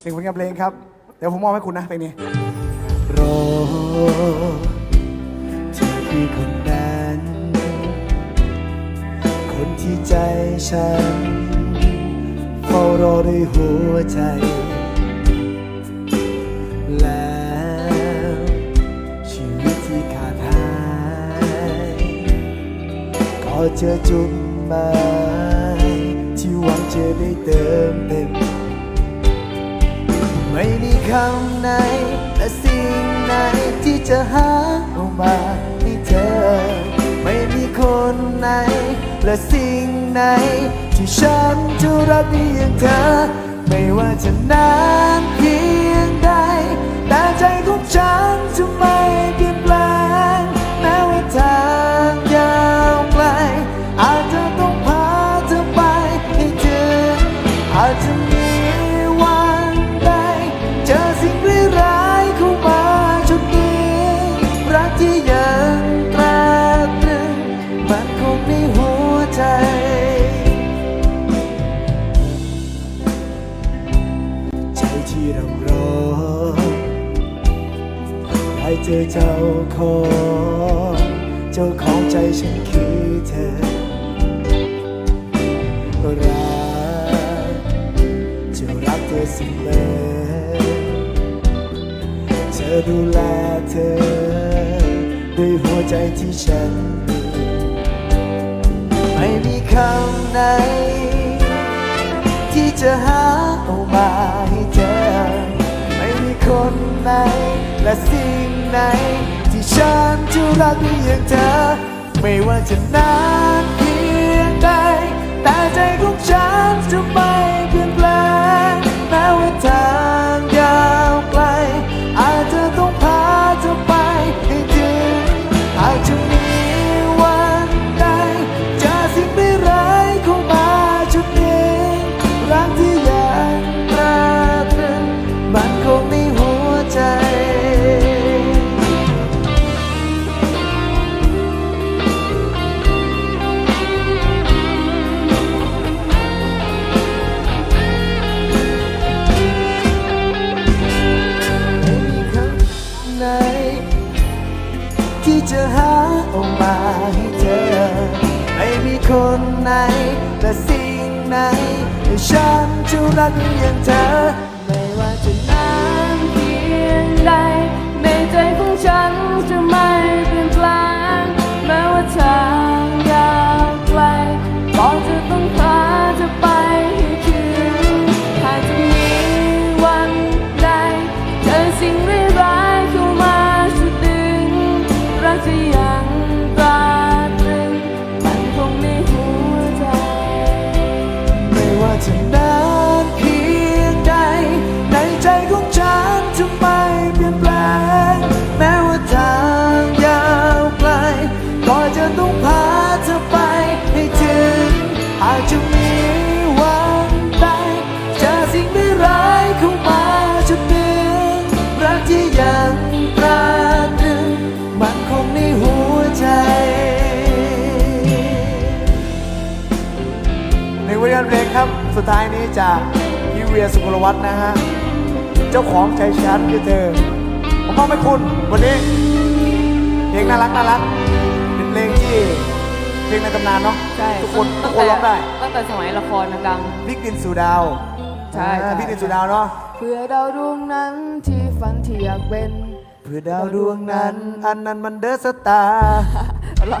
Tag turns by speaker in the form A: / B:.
A: เพลงผลงานเพลงครับ เดี๋ยวผมมอบให้คุณนะเพลงนี้
B: รอเธอคือคนนั้น คนที่ใจฉันเฝ้ารอด้วยหัวใจ แล้วชีวิตที่ขาดหายก็เจอจุดหมายที่หวังจะได้เติมเต็ม ไม่มีคำไหนและสิ่งไหนที่จะหาออกมาให้เธอ ไม่มีคนไหนและสิ่งไหนที่ฉันจะรักได้อย่างเธอ ไม่ว่าจะนานเพียง ได้เจอเจ้าของเจ้าของใจฉันคือเธอรักจะรักเธอเสมอจะดูแลเธอ ด้วยหัวใจที่ฉันมีไม่มีคำไหน ที่จะหาเอามาให้เธอ คนไหน และสิ่งไหน ที่ฉันจะรักได้อย่างเธอ ไม่ว่าจะนานเพียงใด แต่ใจของฉันจะไม่เปลี่ยนแปลงแม้ว่าทางยาวไกลอาจจะต้องพาเธอไปให้ถึงอาจจะ ไหน ฉันจะรักอย่างเธอ
C: ไม่ว่า
A: ในผลงานเพลงครับ สุดท้ายนี้จากพี่เวียสุกลวัฒน์นะฮะ เจ้าของใจฉันคือเธอ ผมมอบให้คุณวันนี้ เพลงน่ารักน่ารักเป็นเพลงที่เพลงในตำนานเนาะ
C: ใช่
A: ทุกคนทุกคนร้องได้
C: ตั้งแต่สมัยละครดัง
A: พลิกดินสู่ดาว
C: ใช่
A: อ่า
C: ใช่
A: พลิกดินสู่ดาวเนาะ
C: ๆเพื่อดาวดวงนั้นที่ฝันที่อยากเป็น
A: เพื่อดาวดวงนั้น อันนั้นมันเดอสตาร์
C: เอาล่ะ